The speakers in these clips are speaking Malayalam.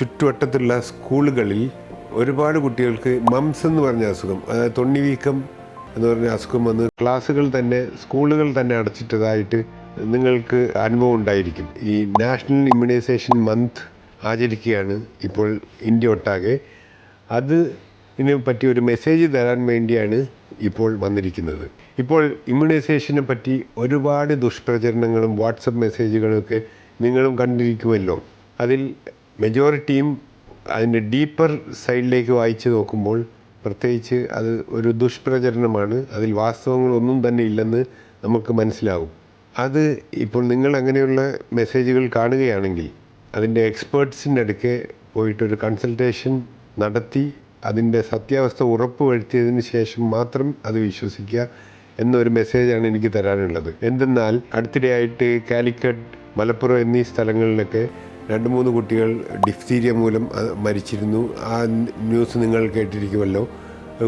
ചുറ്റുവട്ടത്തുള്ള സ്കൂളുകളിൽ ഒരുപാട് കുട്ടികൾക്ക് മംസ് എന്ന് പറഞ്ഞ അസുഖം അതായത് തൊണ്ണിവീക്കം എന്ന് പറഞ്ഞ അസുഖം വന്ന് ക്ലാസ്സുകൾ തന്നെ സ്കൂളുകൾ തന്നെ അടച്ചിട്ടതായിട്ട് നിങ്ങൾക്ക് അനുഭവം ഉണ്ടായിരിക്കും. ഈ നാഷണൽ ഇമ്മ്യൂണൈസേഷൻ മന്ത് ആചരിക്കുകയാണ് ഇപ്പോൾ ഇന്ത്യ ഒട്ടാകെ. അത് പറ്റി ഒരു മെസ്സേജ് തരാൻ വേണ്ടിയാണ് ഇപ്പോൾ വന്നിരിക്കുന്നത്. ഇപ്പോൾ ഇമ്മ്യൂണൈസേഷനെ പറ്റി ഒരുപാട് ദുഷ്പ്രചരണങ്ങളും വാട്സപ്പ് മെസ്സേജുകളൊക്കെ നിങ്ങളും കണ്ടിരിക്കുമല്ലോ. അതിൽ മെജോറിറ്റിയും അതിന്റെ ഡീപ്പർ സൈഡിലേക്ക് വായിച്ചു നോക്കുമ്പോൾ പ്രത്യേകിച്ച് അത് ഒരു ദുഷ്പ്രചരണമാണ്. അതിൽ വാസ്തവങ്ങളൊന്നും തന്നെ ഇല്ലെന്ന് നമുക്ക് മനസ്സിലാകും അത് ഇപ്പോൾ നിങ്ങൾ അങ്ങനെയുള്ള മെസ്സേജുകൾ കാണുകയാണെങ്കിൽ അതിന്റെ എക്സ്പേർട്സിന്റെ അടുക്കെ പോയിട്ടൊരു കൺസൾട്ടേഷൻ നടത്തി അതിന്റെ സത്യാവസ്ഥ ഉറപ്പ് വരുത്തിയതിന് ശേഷം മാത്രം അത് വിശ്വസിക്കുക എന്നൊരു മെസ്സേജാണ് എനിക്ക് തരാനുള്ളത്. എന്തെന്നാൽ അടുത്തിടെയായിട്ട് കാലിക്കറ്റ് മലപ്പുറം എന്നീ സ്ഥലങ്ങളിലൊക്കെ രണ്ട് മൂന്ന് കുട്ടികൾ ഡിഫ്തീരിയ മൂലം മരിച്ചിരുന്നു. ആ ന്യൂസ് നിങ്ങൾ കേട്ടിരിക്കുമല്ലോ.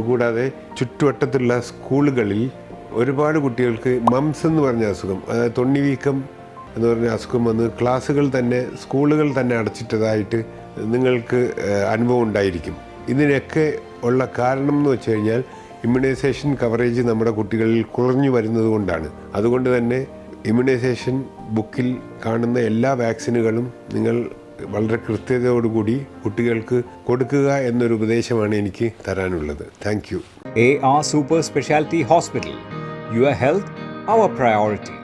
കൂടാതെ ചുറ്റുവട്ടത്തുള്ള സ്കൂളുകളിൽ ഒരുപാട് കുട്ടികൾക്ക് മംസ് എന്ന് പറഞ്ഞ അസുഖം അതായത് തൊണ്ണിവീക്കം എന്ന് പറഞ്ഞ അസുഖം വന്ന് ക്ലാസ്സുകൾ തന്നെ സ്കൂളുകൾ തന്നെ അടച്ചിട്ടതായിട്ട് നിങ്ങൾക്ക് അനുഭവം ഉണ്ടായിരിക്കും. ഇതിനൊക്കെ ഉള്ള കാരണം എന്ന് വെച്ച് കഴിഞ്ഞാൽ ഇമ്മ്യൂണൈസേഷൻ കവറേജ് നമ്മുടെ കുട്ടികളിൽ കുറഞ്ഞു വരുന്നത് കൊണ്ടാണ്. അതുകൊണ്ട് തന്നെ ഇമ്മ്യൂണൈസേഷൻ ബുക്കിൽ കാണുന്ന എല്ലാ വാക്സിനുകളും നിങ്ങൾ വളരെ കൃത്യതയോടുകൂടി കുട്ടികൾക്ക് കൊടുക്കുക എന്നൊരു ഉപദേശമാണ് എനിക്ക് തരാനുള്ളത്. Thank you A R super speciality hospital your health our priority.